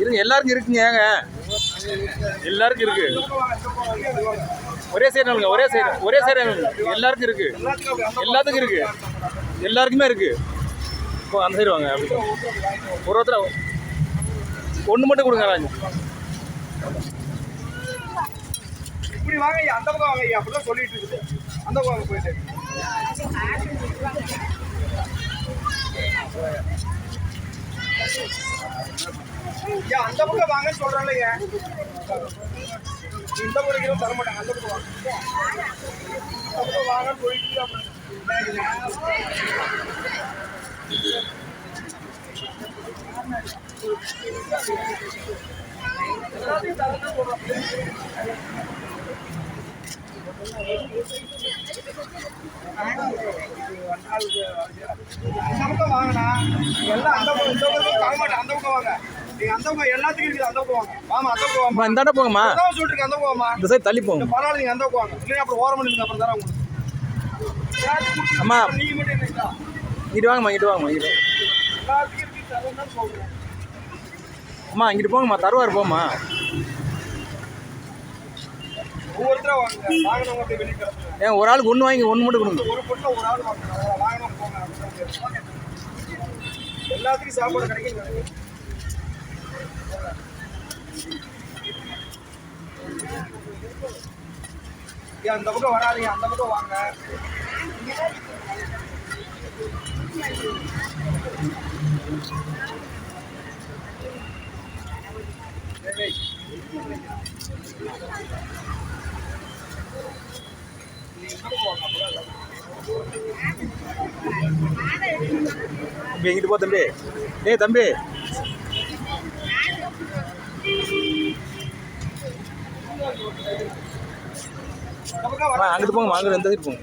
இருங்க எல்லாருக்கும் இருக்குங்க ஏங்க. எல்லாருக்கும் இருக்கு. ஒரே சைடு நில்லுங்க ஒரே சைடு ஒரே சைடு எல்லாருக்கும் இருக்கு. எல்லாத்துக்கும் இருக்கு. எல்லாருக்குமே இருக்கு. இப்போ அந்த சைடு வாங்க அப்படி ஒரு ஒருத்தர் ஒன்று மட்டும் கொடுங்க ராஜ். இப்படி வாங்க அந்த பக்கம் வாங்க அப்படிதான் சொல்லிட்டு இருக்குது. அந்த பக்கம் போயிட்டு ஐயா அந்த பக்கம் வாங்கன்னு சொல்றேன்லைங்க இந்த பக்கம் தர மாட்டாங்க அந்த பக்கம் வாங்க. அந்த பக்கம் வாங்கன்னு சொல்லிட்டு எல்லாத்தையும் பக்கம் வாங்கண்ணா எல்லாம் அந்த பக்கம் இந்த பக்கம் தர அந்த பக்கம் வாங்க நீங்க அந்த பக்கம் எல்லாத்துக்கும் இருக்குது அந்த பக்கம் வாங்க வாமா அந்த பக்கம் வாமா அம்மா இந்தாண்ட போங்கம்மா. அதான் சொல்லிட்டு அந்த பக்கம் வாமா இந்த சைடு தள்ளி போங்க. பரவாயில்ல நீங்க அந்த பக்கம் வாங்க இல்லையா அப்புறம் ஓரம் பண்ணுங்க அப்புறம் தரேன் உங்களுக்கு அம்மா. நீங்க மட்டும் இல்லைங்களா இங்கிட்டு வாங்கம்மா இங்கிட்டு வாங்கம்மா இங்கிட்டு எல்லாத்துக்கும் இருக்குது தரேன்னு சொல்றேன் அம்மா இங்கிட்டு போங்கம்மா தருவார் போம்மா ஏன் ஒரு ஆளுக்கு ஒன்று வாங்கி ஒன்று மட்டும் கொடுங்க. ஒரு பொட்டில் ஒரு ஆள் எல்லாத்துக்கும் சாப்பாடு கிடைக்கும். அந்த பக்கம் வராதீங்க அந்த பக்கம் வாங்க. தம்பி எங்கிட்டு போ தம்பி? டேய் தம்பி. அந்த அங்கிட்டு போங்க அங்கிட்டு எந்த சைடு போங்க.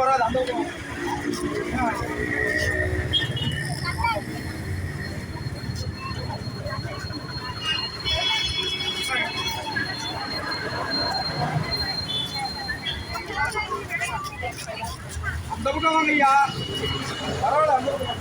வராது அந்த அந்த பக்கம் வாங்க ஐயா பரவாயில்ல அந்த பக்கம்